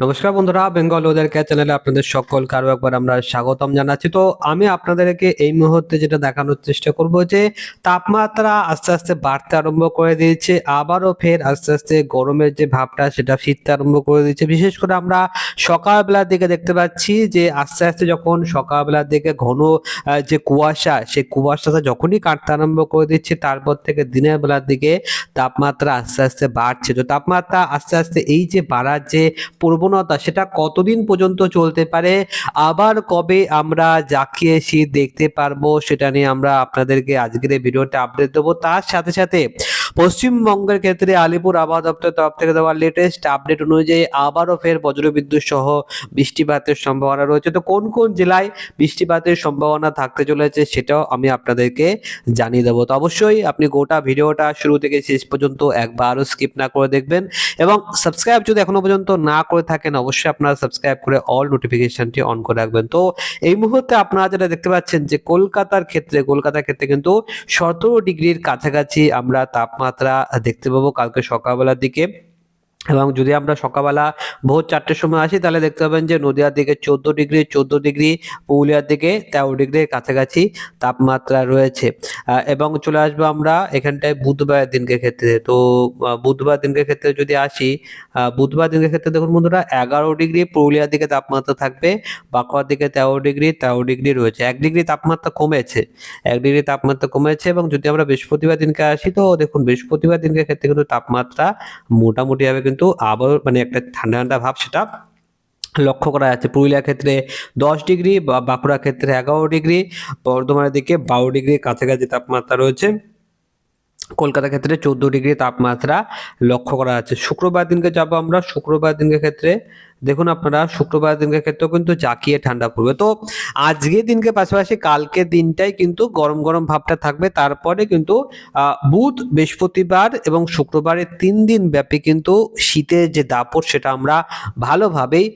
নমস্কার বন্ধুরা, বেঙ্গল ওদের ক্যাচ চ্যানেলে আপনাদের সকল কারও একবার আমরা স্বাগতম জানাচ্ছি। তো আমি আপনাদেরকে এই মুহূর্তে যেটা দেখানোর চেষ্টা করব যে, তাপমাত্রা আস্তে আস্তে বাড়তে আরম্ভ করে দিয়েছে, আবারও ফের আস্তে আস্তে গরমের যে ভাবটা, সেটা ফিরতে আরম্ভ করে দিয়েছে। বিশেষ করে আমরা সকালবেলার দিকে দেখতে পাচ্ছি যে, আস্তে আস্তে যখন সকালবেলার দিকে ঘন যে কুয়াশা, সেই কুয়াশাটা যখনই কাটতে আরম্ভ করে দিচ্ছে, তারপর থেকে দিনের বেলার দিকে তাপমাত্রা আস্তে আস্তে বাড়ছে। তো তাপমাত্রা আস্তে আস্তে এই যে বাড়ার যে প্রবণতা সেটা কতদিন পর্যন্ত চলতে পারে? আবার কবে আমরা জাকিয়ে শীত দেখতে পারব সেটা নিয়ে আমরা আপনাদেরকে আজকের ভিডিওটা আপডেট দেবো। তার সাথে সাথে পশ্চিমবঙ্গের ক্ষেত্রে আলিপুর আবহাওয়া দপ্তর তরফ থেকে দেওয়া লেটেস্ট আপডেট অনুযায়ী আবারও ফের বজ্রবিদ্যুৎ সহ বৃষ্টিপাতের সম্ভাবনা রয়েছে। তো কোন কোন জেলায় বৃষ্টিপাতের সম্ভাবনা থাকতে চলেছে সেটাও আমি আপনাদেরকে জানিয়ে দেবো। তো অবশ্যই আপনি গোটা ভিডিওটা শুরু থেকে শেষ পর্যন্ত একবারও স্কিপ না করে দেখবেন এবং সাবস্ক্রাইব যদি এখনও পর্যন্ত না করে থাকেন, অবশ্যই আপনারা সাবস্ক্রাইব করে অল নোটিফিকেশনটি অন করে রাখবেন। তো এই মুহূর্তে আপনারা যেটা দেখতে পাচ্ছেন যে কলকাতার ক্ষেত্রে কলকাতার ক্ষেত্রে কিন্তু সতেরো ডিগ্রির কাছাকাছি আমরা তাপমাত্রা দেখতে পাবো কালকে সকালবেলার দিকে। এবং যদি আমরা সকালবেলা ভোর চারটের সময় আসি, তাহলে দেখতে পাবেন যে নদিয়ার দিকে চোদ্দ ডিগ্রি চোদ্দ ডিগ্রি, পুরুলিয়ার দিকে তেরো ডিগ্রির কাছাকাছি তাপমাত্রা রয়েছে। এবং চলে আসব আমরা এখানটায় বুধবার দিনকে ক্ষেত্রে। তো বুধবার দিনকে ক্ষেত্রে যদি আসি বুধবার দিনের ক্ষেত্রে দেখুন বন্ধুরা, এগারো ডিগ্রি পুরুলিয়ার দিকে তাপমাত্রা থাকবে, বাঁকুড়ার দিকে তেরো ডিগ্রি তেরো ডিগ্রি রয়েছে। এক ডিগ্রি তাপমাত্রা কমেছে। এক ডিগ্রি তাপমাত্রা কমেছে এবং যদি আমরা বৃহস্পতিবার দিনকে আসি, তো দেখুন বৃহস্পতিবার দিনকে ক্ষেত্রে কিন্তু তাপমাত্রা মোটামুটিভাবে কিন্তু আবার মানে একটা ঠান্ডা ঠান্ডা ভাব সেটা লক্ষ্য করা যাচ্ছে। পুরুলিয়ার ক্ষেত্রে দশ ডিগ্রি বা বাঁকুড়ার ক্ষেত্রে এগারো ডিগ্রি, বর্ধমানের দিকে বারো ডিগ্রি, কাছাকাছি তাপমাত্রা রয়েছে। কলকাতার ক্ষেত্রে চোদ্দ ডিগ্রি তাপমাত্রা লক্ষ্য করা যাচ্ছে। শুক্রবার দিনকে যাব আমরা। শুক্রবার দিনকে ক্ষেত্রে দেখুন আপনারা শুক্রবার দিনকে ক্ষেত্রেও কিন্তু জাকিয়ে ঠান্ডা পড়বে। তো আজকে দিনকে পাশাপাশি কালকে দিনটাই কিন্তু গরম গরম ভাবটা থাকবে। তারপরে কিন্তু বুধ, বৃহস্পতিবার এবং শুক্রবারের তিন দিন ব্যাপী কিন্তু শীতের যে দাপট সেটা আমরা ভালোভাবেই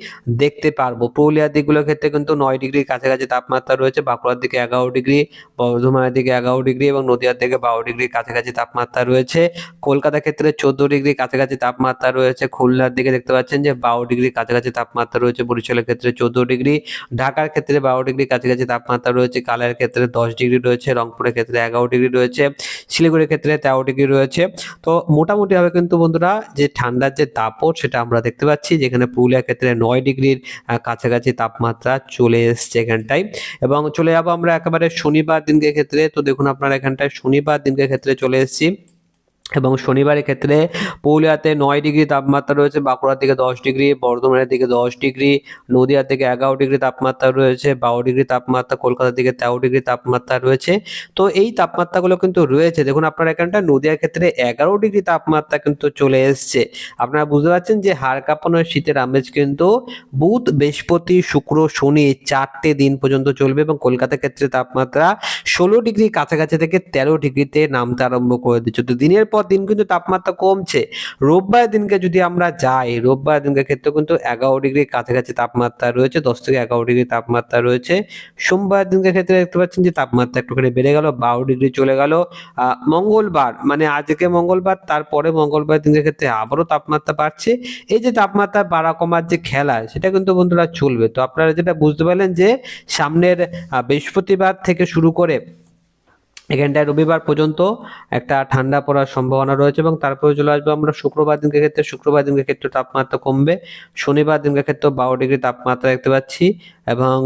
দেখতে পারব। পুরুলিয়ার দিকগুলোর ক্ষেত্রে কিন্তু নয় ডিগ্রির কাছাকাছি তাপমাত্রা রয়েছে। বাঁকুড়ার দিকে এগারো ডিগ্রি, বর্ধমানের দিকে এগারো ডিগ্রি এবং নদিয়ার দিকে বারো ডিগ্রির কাছাকাছি তাপমাত্রা রয়েছে। কলকাতার ক্ষেত্রে চোদ্দ ডিগ্রি কাছাকাছি তাপমাত্রা রয়েছে। খুলনার দিকে দেখতে পাচ্ছেন যে বারো ডিগ্রি কাছাকাছি তাপমাত্রা রয়েছে বরিশালের ক্ষেত্রে চোদ্দ ডিগ্রি, ঢাকার ক্ষেত্রে বারো ডিগ্রি, কাছাকাছি তাপমাত্রা রয়েছে কালার ক্ষেত্রে দশ ডিগ্রি রয়েছে, রংপুরের ক্ষেত্রে এগারো ডিগ্রি রয়েছে, শিলিগুড়ির ক্ষেত্রে তেরো ডিগ্রি রয়েছে। তো মোটামুটিভাবে কিন্তু বন্ধুরা যে ঠান্ডার যে দাপট সেটা আমরা দেখতে পাচ্ছি, যেখানে পুরুলিয়ার ক্ষেত্রে নয় ডিগ্রির কাছাকাছি তাপমাত্রা চলে এসছে এখানটায়। এবং চলে যাব আমরা একেবারে শনিবার দিনকে ক্ষেত্রে। তো দেখুন আপনারা এখানটায় শনিবার দিনকে ক্ষেত্রে চলে এসেছি। এবং শনিবারের ক্ষেত্রে পুরুলিয়াতে নয় ডিগ্রি তাপমাত্রা রয়েছে, বাঁকুড়ার দিকে দশ ডিগ্রি, বর্ধমানের দিকে দশ ডিগ্রি, নদিয়ার দিকে এগারো ডিগ্রি তাপমাত্রা রয়েছে, বারো ডিগ্রি তাপমাত্রা, কলকাতার দিকে তেরো ডিগ্রি তাপমাত্রা রয়েছে। তো এই তাপমাত্রাগুলো কিন্তু রয়েছে। দেখুন আপনার এখানটা নদিয়ার ক্ষেত্রে এগারো ডিগ্রি তাপমাত্রা কিন্তু চলে এসছে। আপনারা বুঝতে পারছেন যে হাড় কাঁপানো শীতের আমেজ কিন্তু বুধ, বৃহস্পতি, শুক্র, শনি চারটে দিন পর্যন্ত চলবে এবং কলকাতার ক্ষেত্রে তাপমাত্রা ষোলো ডিগ্রি কাছাকাছি থেকে তেরো ডিগ্রিতে নামতে আরম্ভ করে দিচ্ছে। তো দিনের পর দিন কিন্তু তাপমাত্রা কমছে। রোববার দিনকে যদি আমরা যাই, রোববার দিনকে ক্ষেত্রে কিন্তু এগারো ডিগ্রি কাছাকাছি তাপমাত্রা রয়েছে, দশ থেকে এগারো ডিগ্রি তাপমাত্রা রয়েছে। সোমবার দিনকে ক্ষেত্রে দেখতে পাচ্ছেন যে তাপমাত্রা একটুখানি বেড়ে গেল, বারো ডিগ্রি চলে গেল। মঙ্গলবার মানে আজকে মঙ্গলবার, তারপরে মঙ্গলবার দিনের ক্ষেত্রে আবারও তাপমাত্রা বাড়ছে। এই যে তাপমাত্রা বাড়া কমার যে খেলা, সেটা কিন্তু বন্ধুরা চলবে। তো আপনারা যেটা বুঝতে পারলেন যে সামনের বৃহস্পতিবার থেকে শুরু করে এখানটায় রবিবার পর্যন্ত একটা ঠান্ডা পড়ার সম্ভাবনা রয়েছে এবং তারপরে চলে আসব আমরা শুক্রবার দিনকে ক্ষেত্রে। শুক্রবার দিনকে ক্ষেত্রে তাপমাত্রা কমবে। শনিবার দিনকে ক্ষেত্রে বারো ডিগ্রি তাপমাত্রা দেখতে পাচ্ছি এবং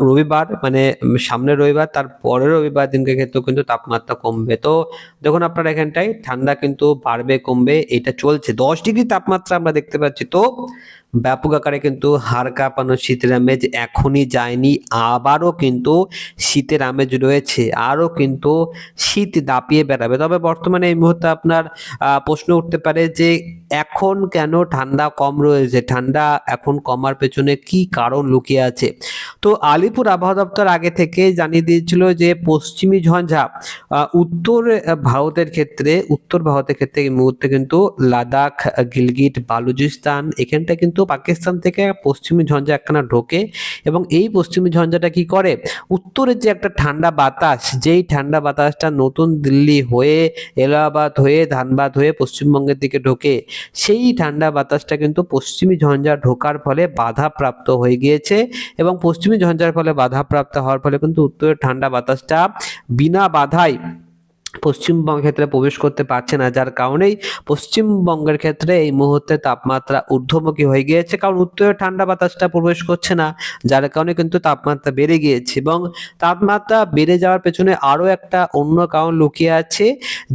রবিবার মানে উম, সামনের রবিবার তার পরের রবিবার দিনকে ক্ষেত্রেও কিন্তু তাপমাত্রা কমবে। তো দেখুন আপনারা এখানটায় ঠান্ডা কিন্তু বাড়বে কমবে এটা চলছে। দশ ডিগ্রি তাপমাত্রা আমরা দেখতে পাচ্ছি। তো ব্যাপক আকারে কিন্তু হাড় কাঁপানো শীতের আমেজ এখনই যায়নি, আবারও কিন্তু শীতের আমেজ রয়েছে, আরও কিন্তু শীত দাপিয়ে বেড়াবে। তবে বর্তমানে এই মুহূর্তে আপনার প্রশ্ন উঠতে পারে যে এখন কেন ঠান্ডা কম রয়েছে? ঠান্ডা এখন কমার পেছনে কি কারণ লুকিয়ে আছে? তো আলিপুর আবহাওয়া দপ্তর আগে থেকে জানিয়ে দিয়েছিল যে পশ্চিমী ঝঞ্ঝা উত্তর ভারতের ক্ষেত্রে, উত্তর ভারতের ক্ষেত্রে এই মুহূর্তে কিন্তু লাদাখ, গিলগিট, বালুচিস্তান এখানটা কিন্তু পাকিস্তান থেকে পশ্চিমী ঝঞ্ঝা একখানা ঢোকে এবং এই পশ্চিমী ঝঞ্ঝাটা কি করে? উত্তরের যে একটা ঠান্ডা বাতাস, যেই ঠান্ডা বাতাসটা নতুন দিল্লি হয়ে, এলাহাবাদ হয়ে, ধানবাদ হয়ে পশ্চিমবঙ্গের দিকে ঢোকে, সেই ঠান্ডা বাতাসটা কিন্তু পশ্চিমী ঝঞ্ঝা ঢোকার ফলে বাধাপ্রাপ্ত হয়ে গিয়েছে এবং পশ্চিমী ঝঞ্ঝার ফলে বাধাপ্রাপ্ত হওয়ার ফলে কিন্তু উত্তরের ঠান্ডা বাতাসটা বিনা বাধায় পশ্চিমবঙ্গের ক্ষেত্রে প্রবেশ করতে পারছে না, যার কারণেই পশ্চিমবঙ্গের ক্ষেত্রে এই মুহূর্তে তাপমাত্রা ঊর্ধ্বমুখী হয়ে গিয়েছে। কারণ উত্তরে ঠান্ডা বাতাসটা প্রবেশ করছে না, যার কারণে কিন্তু তাপমাত্রা বেড়ে গিয়েছে এবং তাপমাত্রা বেড়ে যাওয়ার পেছনে আরও একটা অন্য কারণ লুকিয়ে আছে,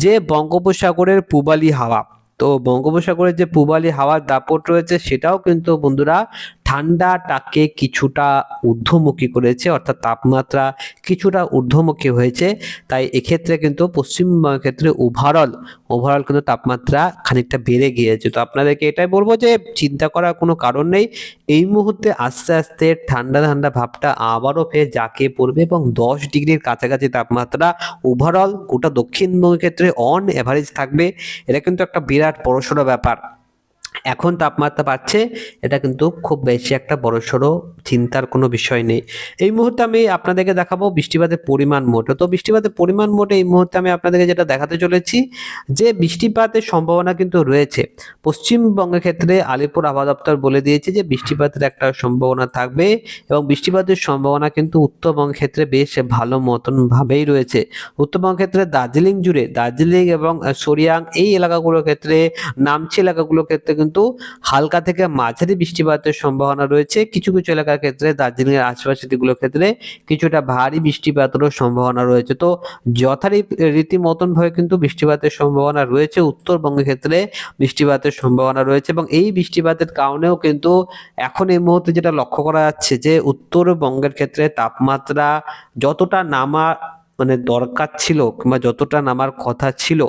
যে বঙ্গোপসাগরের পূবালি হাওয়া। তো বঙ্গোপসাগরের যে পূবালি হাওয়ার দাপট রয়েছে, সেটাও কিন্তু বন্ধুরা ঠান্ডাটাকে কিছুটা ঊর্ধ্বমুখী করেছে, অর্থাৎ তাপমাত্রা কিছুটা ঊর্ধ্বমুখী হয়েছে। তাই এক্ষেত্রে কিন্তু পশ্চিমবঙ্গের ক্ষেত্রে ওভারঅল ওভারঅল কিন্তু তাপমাত্রা খানিকটা বেড়ে গিয়েছে। তো আপনাদেরকে এটাই বলব যে, চিন্তা করার কোনো কারণ নেই। এই মুহূর্তে আস্তে আস্তে ঠান্ডা ঠান্ডা ভাবটা আবারও ফের জাঁকিয়ে পড়বে এবং দশ ডিগ্রির কাছাকাছি তাপমাত্রা ওভারঅল গোটা দক্ষিণবঙ্গের ক্ষেত্রে অন অ্যাভারেজ থাকবে। এটা কিন্তু একটা বিরাট বড়সড় ব্যাপার। এখন তাপমাত্রা পাচ্ছে এটা কিন্তু খুব বেশি একটা বড়সড় চিন্তার কোনো বিষয় নেই। এই মুহূর্তে আমি আপনাদেরকে দেখাবো বৃষ্টিপাতের পরিমাণ মোটে। তো বৃষ্টিপাতের পরিমাণ মোটে এই মুহূর্তে আমি আপনাদেরকে যেটা দেখাতে চলেছি, যে বৃষ্টিপাতের সম্ভাবনা কিন্তু রয়েছে। পশ্চিমবঙ্গের ক্ষেত্রে আলিপুর আবহাওয়া দপ্তর বলে দিয়েছে যে বৃষ্টিপাতের একটা সম্ভাবনা থাকবে এবং বৃষ্টিপাতের সম্ভাবনা কিন্তু উত্তরবঙ্গের ক্ষেত্রে বেশ ভালো মতন ভাবেই রয়েছে। উত্তরবঙ্গের ক্ষেত্রে দার্জিলিং জুড়ে, দার্জিলিং এবং সরিয়াং এই এলাকাগুলোর ক্ষেত্রে নামচি এলাকাগুলোর ক্ষেত্রে কিন্তু হালকা থেকে মাঝারি বৃষ্টিপাতের সম্ভাবনা রয়েছে। কিছু কিছু এলাকার ক্ষেত্রে দার্জিলিং এর আশেপাশে দিকগুলোর ক্ষেত্রে কিছুটা ভারী বৃষ্টিপাতেরও সম্ভাবনা রয়েছে। তো যথারীতি রীতিমতন ভাবে কিন্তু বৃষ্টিপাতের সম্ভাবনা রয়েছে। উত্তরবঙ্গের ক্ষেত্রে বৃষ্টিপাতের সম্ভাবনা রয়েছে এবং এই বৃষ্টিপাতের কারণেও কিন্তু এখন এই মুহূর্তে যেটা লক্ষ্য করা যাচ্ছে যে উত্তরবঙ্গের ক্ষেত্রে তাপমাত্রা যতটা নামা মানে দরকার ছিল কিংবা যতটা নামার কথা ছিল,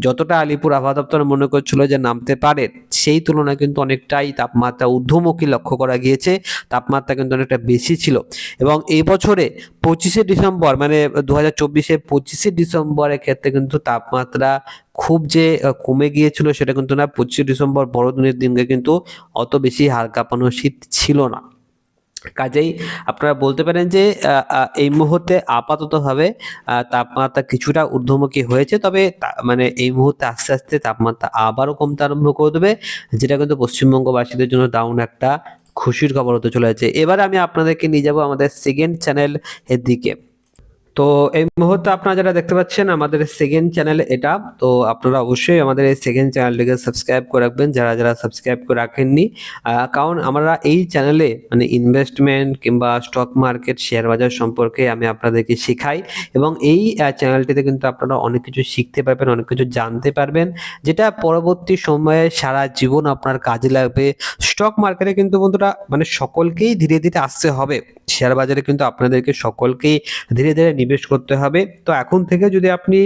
যতটা আলিপুর আবহাওয়া দপ্তর মনে করছিল যে নামতে পারে, সেই তুলনায় কিন্তু অনেকটাই তাপমাত্রা ঊর্ধ্বমুখী লক্ষ্য করা গিয়েছে, তাপমাত্রা কিন্তু অনেকটা বেশি ছিল। এবং এই বছরে পঁচিশে ডিসেম্বর মানে দু হাজার চব্বিশে পঁচিশে ডিসেম্বরের ক্ষেত্রে কিন্তু তাপমাত্রা খুব যে কমে গিয়েছিল সেটা কিন্তু না, পঁচিশে ডিসেম্বর বড়দিনের দিনকে কিন্তু অত বেশি হাড় কাঁপানো শীত ছিল না। কাজেই আপনারা বলতে পারেন যে এই মুহূর্তে আপাততভাবে ভাবে তাপমাত্রা কিছুটা ঊর্ধ্বমুখী হয়েছে। তবে মানে এই মুহূর্তে আস্তে আস্তে তাপমাত্রা আবারও কমতে আরম্ভ করে দেবে, যেটা কিন্তু পশ্চিমবঙ্গবাসীদের জন্য দারুণ একটা খুশির খবর হতে চলেছে। এবার আমি আপনাদেরকে নিয়ে যাব আমাদের সেকেন্ড চ্যানেল এর দিকে। তো এই মুহূর্তে আপনারা যারা দেখতে পাচ্ছেন আমাদের সেকেন্ড চ্যানেল এটা, তো আপনারা অবশ্যই আমাদের এই সেকেন্ড চ্যানেলটিকে সাবস্ক্রাইব করে রাখবেন, যারা যারা সাবস্ক্রাইব করে রাখেননি কারণ আমরা এই চ্যানেলে মানে ইনভেস্টমেন্ট কিংবা স্টক মার্কেট শেয়ার বাজার সম্পর্কে আমি আপনাদেরকে শেখাই এবং এই চ্যানেলটিতে কিন্তু আপনারা অনেক কিছু শিখতে পারবেন, অনেক কিছু জানতে পারবেন, যেটা পরবর্তী সময়ে সারা জীবন আপনার কাজে লাগবে। স্টক মার্কেটে কিন্তু বন্ধুরা মানে সকলকেই ধীরে ধীরে আসতে হবে। শেয়ার বাজারে কিন্তু আপনাদেরকে সকলকেই ধীরে ধীরে নিবেশ করতে হবে। তো এখন থেকে যদি আপনি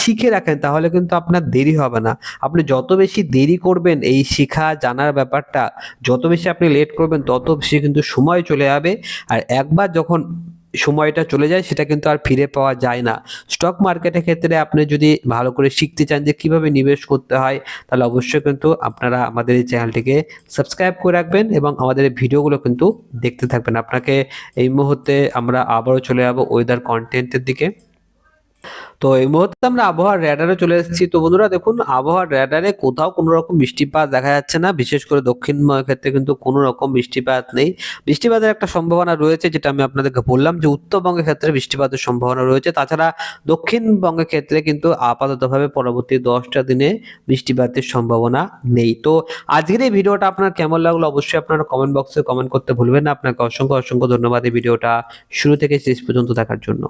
শিখে রাখেন, তাহলে কিন্তু আপনার দেরি হবে না। আপনি যত বেশি দেরি করবেন এই শিখা, জানার ব্যাপারটা, যত বেশি আপনি লেট করবেন, তত বেশি কিন্তু সময় চলে যাবে। আর একবার যখন সময়টা চলে যায়, সেটা কিন্তু আর ফিরে পাওয়া যায় না। স্টক মার্কেটের ক্ষেত্রে আপনি যদি ভালো করে শিখতে চান যে কীভাবে নিবেশ করতে হয়, তাহলে অবশ্যই কিন্তু আপনারা আমাদের এই চ্যানেলটিকে সাবস্ক্রাইব করে রাখবেন এবং আমাদের ভিডিওগুলো কিন্তু দেখতে থাকবেন। আপনাকে এই মুহূর্তে আমরা আবারও চলে যাব ওয়েদার কন্টেন্টের দিকে। তো এই মুহূর্তে আমরা আবহাওয়ার র্যাডারে চলে এসেছি। তো বন্ধুরা দেখুন, আবহাওয়ার র্যাডারে কোথাও কোনো রকম বৃষ্টিপাত দেখা যাচ্ছে না। বিশেষ করে দক্ষিণবঙ্গের ক্ষেত্রে কিন্তু কোনো রকম বৃষ্টিপাত নেই। বৃষ্টিপাতের একটা সম্ভাবনা রয়েছে, যেটা আমি আপনাদেরকে বললাম যে উত্তরবঙ্গের ক্ষেত্রে বৃষ্টিপাতের সম্ভাবনা রয়েছে। তাছাড়া দক্ষিণবঙ্গের ক্ষেত্রে কিন্তু আপাততভাবে পরবর্তী দশটা দিনে বৃষ্টিপাতের সম্ভাবনা নেই। তো আজকের এই ভিডিওটা আপনার কেমন লাগল অবশ্যই আপনারা কমেন্ট বক্সে কমেন্ট করতে ভুলবেন না। আপনাকে অসংখ্য অসংখ্য ধন্যবাদ এই ভিডিওটা শুরু থেকে শেষ পর্যন্ত দেখার জন্য।